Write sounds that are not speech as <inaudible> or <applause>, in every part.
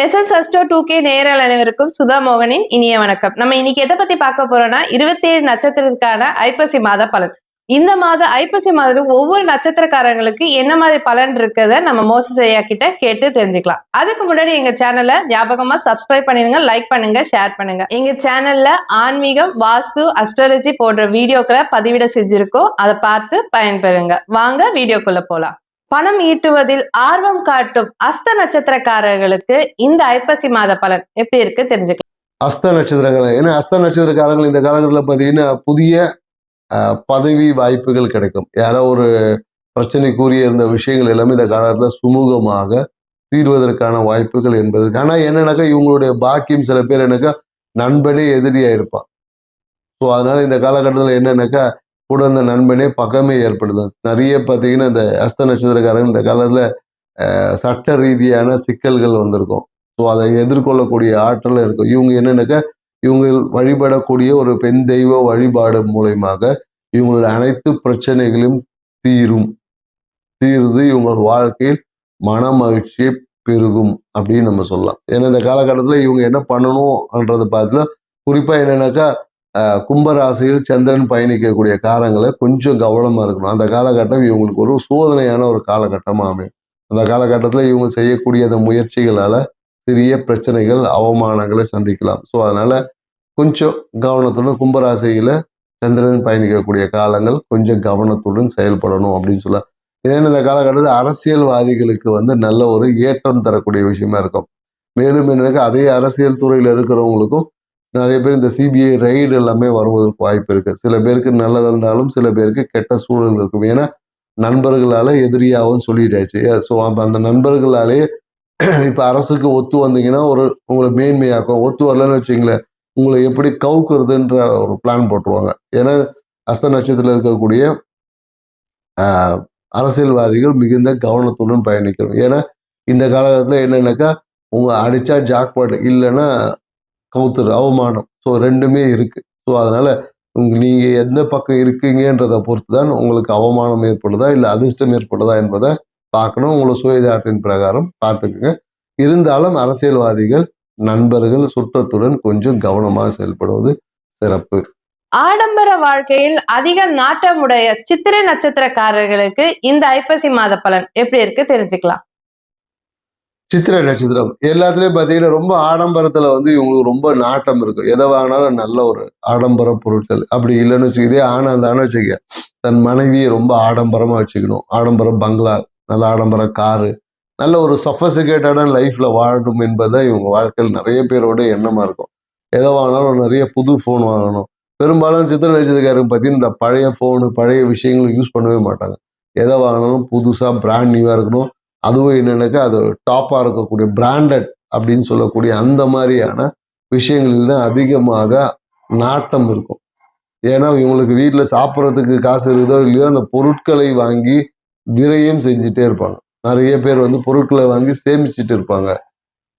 S எஸ் அஸ்டோ டூ கே நேரல் அனைவருக்கும் சுதா மோகனின் இனிய வணக்கம். நம்ம இன்னைக்கு எதை பத்தி பார்க்க போறோம்னா இருபத்தி ஏழு நட்சத்திரத்துக்கான ஐப்பசி மாத பலன். இந்த மாத ஐப்பசி மாதம் ஒவ்வொரு நட்சத்திரக்காரங்களுக்கு என்ன மாதிரி பலன் இருக்குத நம்ம மோசஸ் ஐயா கிட்ட கேட்டு தெரிஞ்சுக்கலாம். அதுக்கு முன்னாடி எங்க சேனலை ஞாபகமா சப்ஸ்கிரைப் பண்ணிருங்க லைக் பண்ணுங்க ஷேர் பண்ணுங்க. எங்க சேனல்ல ஆன்மீகம் வாஸ்து அஸ்ட்ராலஜி போன்ற வீடியோக்களை பதிவிட செஞ்சிருக்கோம். அதை பார்த்து பயன்பெறுங்க. வாங்க வீடியோக்குள்ள போலாம். பணம் ஈட்டுவதில் ஆர்வம் காட்டும் அஸ்த நட்சத்திரக்காரர்களுக்கு இந்த ஐப்பசி மாத பலன் எப்படி இருக்கு தெரிஞ்சுக்கலாம். அஸ்த நட்சத்திரக்காரங்க ஏன்னா அஸ்த நட்சத்திரக்காரங்கள் இந்த காலகட்டத்தில் பார்த்தீங்கன்னா புதிய பதவி வாய்ப்புகள் கிடைக்கும். யாரோ ஒரு பிரச்சனைக்குரிய இருந்த விஷயங்கள் எல்லாமே இந்த காலகட்டத்தில் சுமூகமாக தீர்வதற்கான வாய்ப்புகள் என்பதற்கு. ஆனால் என்னன்னாக்கா இவங்களுடைய பாக்கியம் சில பேர் என்னக்கா நண்பனே எதிரியாக இருப்பான். ஸோ அதனால இந்த காலகட்டத்தில் என்னன்னாக்கா கூட அந்த நண்பனே பகமே ஏற்படுது. நிறைய பார்த்தீங்கன்னா இந்த அஸ்த நட்சத்திரக்காரங்க இந்த காலத்தில் சட்ட ரீதியான சிக்கல்கள் வந்திருக்கும். ஸோ அதை எதிர்கொள்ளக்கூடிய ஆற்றல் இருக்கும். இவங்க என்னென்னாக்கா இவங்க வழிபடக்கூடிய ஒரு பெண் தெய்வ வழிபாடு மூலயமாக இவங்களுடைய அனைத்து பிரச்சனைகளும் தீரும். தீருது இவங்க வாழ்க்கையில் மன மகிழ்ச்சியை பெருகும் அப்படின்னு நம்ம சொல்லலாம். ஏன்னா இந்த காலகட்டத்தில் இவங்க என்ன பண்ணணும்ன்றது பார்த்துல குறிப்பாக என்னென்னாக்கா கும்பராசியில் சந்திரன் பயணிக்கக்கூடிய காலங்களை கொஞ்சம் கவனமாக இருக்கணும். அந்த காலகட்டம் இவங்களுக்கு ஒரு சோதனையான ஒரு காலகட்டமாக அமையும். அந்த காலகட்டத்தில் இவங்க செய்யக்கூடிய அந்த முயற்சிகளால் சிறிய பிரச்சனைகள் அவமானங்களை சந்திக்கலாம். ஸோ அதனால் கொஞ்சம் கவனத்துடன் கும்பராசியில் சந்திரன் பயணிக்கக்கூடிய காலங்கள் கொஞ்சம் கவனத்துடன் செயல்படணும் அப்படின்னு சொல்லலாம் ஏன்னா இந்த காலகட்டத்தில் அரசியல்வாதிகளுக்கு வந்து நல்ல ஒரு ஏற்றம் தரக்கூடிய விஷயமா இருக்கும். மேலும் என்னக்கா அதே அரசியல் துறையில் இருக்கிறவங்களுக்கும் நிறைய பேர் இந்த சிபிஐ ரைடு எல்லாமே வருவதற்கு வாய்ப்பு இருக்குது சில பேருக்கு நல்லதாக இருந்தாலும் சில பேருக்கு கெட்ட சூழல் இருக்கும். ஏன்னா நண்பர்களால் எதிரியாகவும் சொல்லிட்டாச்சு. ஸோ அப்போ அந்த நண்பர்களாலேயே <clears throat> இப்போ அரசுக்கு ஒத்து வந்தீங்கன்னா ஒரு உங்களை மேன்மையாக்கும். ஒத்து வரலன்னு வச்சிங்களேன் உங்களை எப்படி கவுக்குறதுன்ற ஒரு பிளான் போட்டுருவாங்க. ஏன்னா அஸ்த நட்சத்திரத்தில் இருக்கக்கூடிய அரசியல்வாதிகள் மிகுந்த கவனத்துடன் பயணிக்கணும். ஏன்னா இந்த காலகட்டத்தில் என்னென்னாக்கா உங்கள் அடித்தா ஜாக்பாட் இல்லைன்னா கவுத்துற அவமானம். ஸோ ரெண்டுமே இருக்குது ஸோ அதனால் உங்கள் நீங்கள் எந்த பக்கம் இருக்கீங்கன்றதை பொறுத்து தான் உங்களுக்கு அவமானம் ஏற்படுதா இல்லை அதிர்ஷ்டம் ஏற்படுதா என்பதை பார்க்கணும். உங்களை சுயதாரத்தின் பிரகாரம் பார்த்துக்குங்க. இருந்தாலும் அரசியல்வாதிகள் நண்பர்கள் சுற்றத்துடன் கொஞ்சம் கவனமாக செயல்படுவது சிறப்பு. ஆடம்பர வாழ்க்கையில் அதிக நாட்டமுடைய சித்திரை நட்சத்திரக்காரர்களுக்கு இந்த ஐப்பசி மாத பலன் எப்படி இருக்கு தெரிஞ்சுக்கலாம். சித்திரை நட்சத்திரம். எல்லாத்துலயும் பார்த்தீங்கன்னா ரொம்ப ஆடம்பரத்துல வந்து இவங்களுக்கு ரொம்ப நாட்டம் இருக்கும் எதை வாங்கினாலும் நல்ல ஒரு ஆடம்பர பொருட்கள். அப்படி இல்லைன்னு வச்சுக்க இதே ஆனா வச்சுக்க தன் மனைவியை ரொம்ப ஆடம்பரமா வச்சுக்கணும். ஆடம்பர பங்களா நல்ல ஆடம்பர காரு நல்ல ஒரு சஃபசிகேட்டடான லைஃப்ல வாழணும் என்பதுதான் இவங்க வாழ்க்கையில் நிறைய பேரோட எண்ணமா இருக்கும். எதை வாங்கினாலும் நிறைய புது ஃபோன் வாங்கணும். பெரும்பாலும் சித்திரை நட்சத்திரக்காரங்க பார்த்தீங்கன்னா இந்த பழைய ஃபோனு பழைய விஷயங்களை யூஸ் பண்ணவே மாட்டாங்க. எதை வாங்கினாலும் புதுசாக பிராண்ட் நியூவாக இருக்கணும். அதுவும் என்னென்னாக்கா அது டாப்பாக இருக்கக்கூடிய பிராண்டட் அப்படின்னு சொல்லக்கூடிய அந்த மாதிரியான விஷயங்களில் தான் அதிகமாக நாட்டம் இருக்கும். ஏன்னா இவங்களுக்கு வீட்டில் சாப்பிட்றதுக்கு காசு இருக்குதோ இல்லையோ அந்த பொருட்களை வாங்கி விரயம் செஞ்சுட்டே இருப்பாங்க. நிறைய பேர் வந்து பொருட்களை வாங்கி சேமிச்சுட்டு இருப்பாங்க.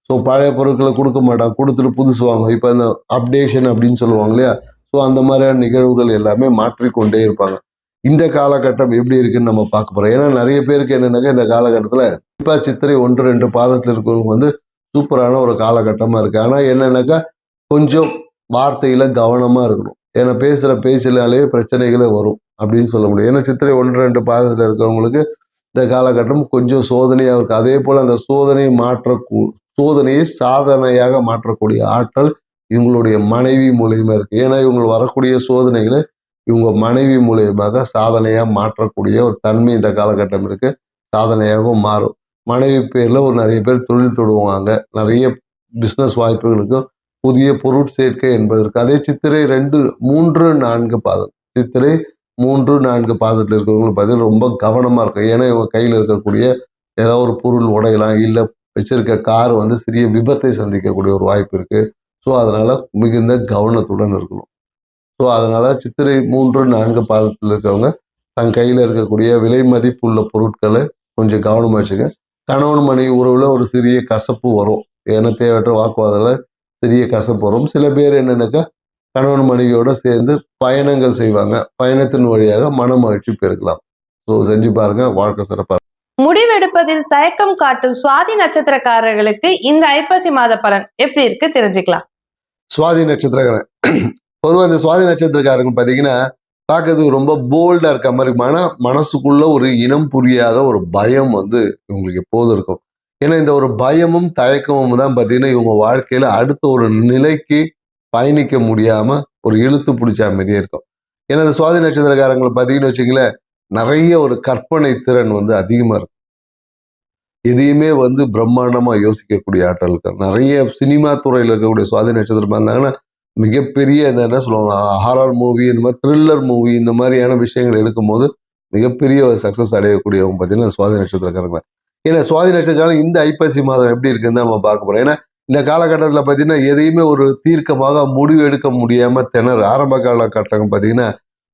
ஸோ பழைய பொருட்களை கொடுக்க மாட்டாங்க. கொடுத்துட்டு புதுசு வாங்க இப்போ அந்த அப்டேஷன் அப்படின்னு சொல்லுவாங்க இல்லையா? ஸோ அந்த மாதிரியான நிகழ்வுகள் எல்லாமே மாற்றிக்கொண்டே இருப்பாங்க. இந்த காலகட்டம் எப்படி இருக்குன்னு நம்ம பார்க்க போறோம். ஏன்னா நிறைய பேருக்கு என்னென்னாக்கா இந்த காலகட்டத்தில் இப்போ சித்திரை ஒன்று ரெண்டு பாதத்தில் இருக்கிறவங்க வந்து சூப்பரான ஒரு காலகட்டமாக இருக்குது ஆனால் என்னென்னாக்கா கொஞ்சம் வார்த்தையில் கவனமாக இருக்கணும். ஏன்னா பேசுகிற பேச்சினாலே பிரச்சனைகளே வரும் அப்படின்னு சொல்ல முடியும். ஏன்னா சித்திரை ஒன்று ரெண்டு பாதத்தில் இருக்கிறவங்களுக்கு இந்த காலகட்டம் கொஞ்சம் சோதனையாக இருக்குது அதே போல் அந்த சோதனையை மாற்றக்கூ சோதனையை சாதனையாக மாற்றக்கூடிய ஆற்றல் இவங்களுடைய மனைவி மூலியமாக இருக்குது ஏன்னா இவங்க வரக்கூடிய சோதனைகளை இவங்க மனைவி மூலியமாக சாதனையாக மாற்றக்கூடிய ஒரு தன்மை இந்த காலகட்டம் இருக்குது சாதனையாகவும் மாறும். மனைவி பேரில் ஒரு நிறைய பேர் தொழில் தொடுவாங்க. நிறைய பிஸ்னஸ் வாய்ப்புகளுக்கும் புதிய பொருட்சேர்க்கை என்பதற்கு. அதே சித்திரை ரெண்டு மூன்று நான்கு பாதம். சித்திரை மூன்று நான்கு பாதத்தில் இருக்கிறவங்களுக்கு பார்த்தீங்கன்னா ரொம்ப கவனமாக இருக்கும். ஏன்னா இவங்க கையில் இருக்கக்கூடிய ஏதாவது ஒரு பொருள் உடையலாம் இல்லை வச்சிருக்க கார் வந்து சிறிய விபத்தை சந்திக்கக்கூடிய ஒரு வாய்ப்பு இருக்குது ஸோ அதனால் மிகுந்த கவனத்துடன் இருக்கணும். ஸோ அதனால சித்திரை மூன்று நான்கு பாதத்தில் இருக்கவங்க தன் கையில் இருக்கக்கூடிய விலை மதிப்புள்ள பொருட்களை கொஞ்சம் கவனமாக வச்சுக்க கணவன் மனைவி உறவுல ஒரு சிறிய கசப்பு வரும். ஏன்னா தேவையற்ற வாக்குவாதத்தில் சிறிய கசப்பு வரும். சில பேர் என்னன்னாக்கா கணவன் மனைவியோட சேர்ந்து பயணங்கள் செய்வாங்க. பயணத்தின் வழியாக மன மகிழ்ச்சி பெருக்கலாம். ஸோ செஞ்சு பாருங்க. வாழ்க்கை சிறப்பாக முடிவெடுப்பதில் தயக்கம் காட்டும் சுவாதி நட்சத்திரக்காரர்களுக்கு இந்த ஐப்பசி மாத பலன் எப்படி இருக்கு தெரிஞ்சுக்கலாம். சுவாதி நட்சத்திரக்காரன் பொதுவாக இந்த சுவாதி நட்சத்திரக்காரங்க பார்த்தீங்கன்னா பார்க்கறதுக்கு ரொம்ப போல்டாக இருக்க மாதிரி இருக்கும். ஆனா மனசுக்குள்ள ஒரு இனம் புரியாத ஒரு பயம் வந்து இவங்களுக்கு எப்போதும் இருக்கும். ஏன்னா இந்த ஒரு பயமும் தயக்கமும் தான் பார்த்தீங்கன்னா இவங்க வாழ்க்கையில அடுத்த ஒரு நிலைக்கு பயணிக்க முடியாமல் ஒரு இழுத்து பிடிச்ச மாதிரியே இருக்கும். ஏன்னா இந்த சுவாதி நட்சத்திரக்காரங்களை பார்த்தீங்கன்னு வச்சுங்களேன் நிறைய ஒரு கற்பனை திறன் வந்து அதிகமாக இருக்கும். எதையுமே வந்து பிரம்மாண்டமா யோசிக்கக்கூடிய ஆற்றல் இருக்கும் நிறைய சினிமா துறையில் இருக்கக்கூடிய சுவாதி நட்சத்திரமாக இருந்தாங்கன்னா மிகப்பெரிய இந்த என்ன சொல்லுவாங்க ஹாரர் மூவி இந்த மாதிரி த்ரில்லர் மூவி இந்த மாதிரியான விஷயங்கள் எடுக்கும்போது மிகப்பெரிய ஒரு சக்ஸஸ் அடையக்கூடியவங்க பார்த்தீங்கன்னா சுவாதி நட்சத்திரக்காரங்க ஏன்னா சுவாதி நட்சத்திரம் இந்த ஐப்பசி மாதம் எப்படி இருக்குன்னு நம்ம பார்க்க போகிறோம் ஏன்னா இந்த காலகட்டத்தில் பார்த்தீங்கன்னா எதையுமே ஒரு தீர்க்கமாக முடிவு எடுக்க முடியாமல் திணறு ஆரம்ப காலகட்டம் பார்த்தீங்கன்னா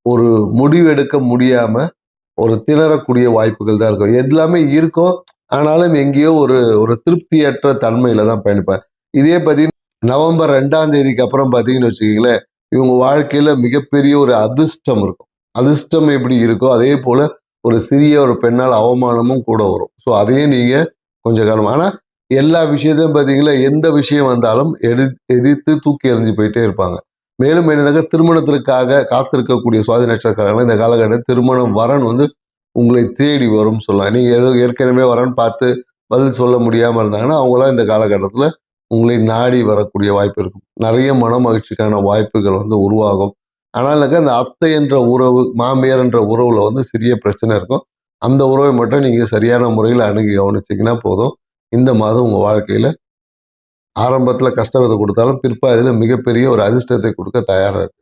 ஒரு முடிவு எடுக்க முடியாமல் ஒரு திணறக்கூடிய வாய்ப்புகள் தான் இருக்கும். எல்லாமே இருக்கும். ஆனாலும் எங்கேயோ ஒரு ஒரு திருப்தியற்ற தன்மையில தான் பயணிப்பேன் இதே பார்த்தீங்கன்னா நவம்பர் ரெண்டாம் தேதிக்கு அப்புறம் பார்த்தீங்கன்னு வச்சுக்கீங்களேன் இவங்க வாழ்க்கையில் மிகப்பெரிய ஒரு அதிர்ஷ்டம் இருக்கும். அதிர்ஷ்டம் எப்படி இருக்கோ அதே போல் ஒரு சிறிய ஒரு பெண்ணால் அவமானமும் கூட வரும். ஸோ அதையும் நீங்கள் கொஞ்சம் காலம் ஆனால் எல்லா விஷயத்தையும் பார்த்தீங்களா எந்த விஷயம் வந்தாலும் எடு எதிர்த்து தூக்கி எறிஞ்சு போயிட்டே இருப்பாங்க. மேலும் என்னன்னாக்க திருமணத்திற்காக காத்திருக்கக்கூடிய சுவாதி நட்சத்திரக்காரங்க இந்த காலகட்டம் திருமணம் வரன் வந்து உங்களை தேடி வரும்னு சொல்லலாம் நீங்கள் ஏதோ ஏற்கனவே வரன் பார்த்து பதில் சொல்ல முடியாமல் இருந்தாங்கன்னா அவங்களாம் இந்த காலகட்டத்தில் உங்களை நாடி வரக்கூடிய வாய்ப்பு இருக்கும். நிறைய மன மகிழ்ச்சிக்கான வாய்ப்புகள் வந்து உருவாகும். ஆனால்னாக்கா அந்த அத்தை என்ற உறவு மாமியார் என்ற உறவில் வந்து சிறிய பிரச்சனை இருக்கும். அந்த உறவை மட்டும் நீங்கள் சரியான முறையில் அணுகி கவனிச்சிங்கன்னா போதும். இந்த மாதம் உங்கள் வாழ்க்கையில் ஆரம்பத்தில் கஷ்டத்தை கொடுத்தாலும் பிற்பாதியில மிகப்பெரிய ஒரு அதிர்ஷ்டத்தை கொடுக்க தயாராக இருக்கு.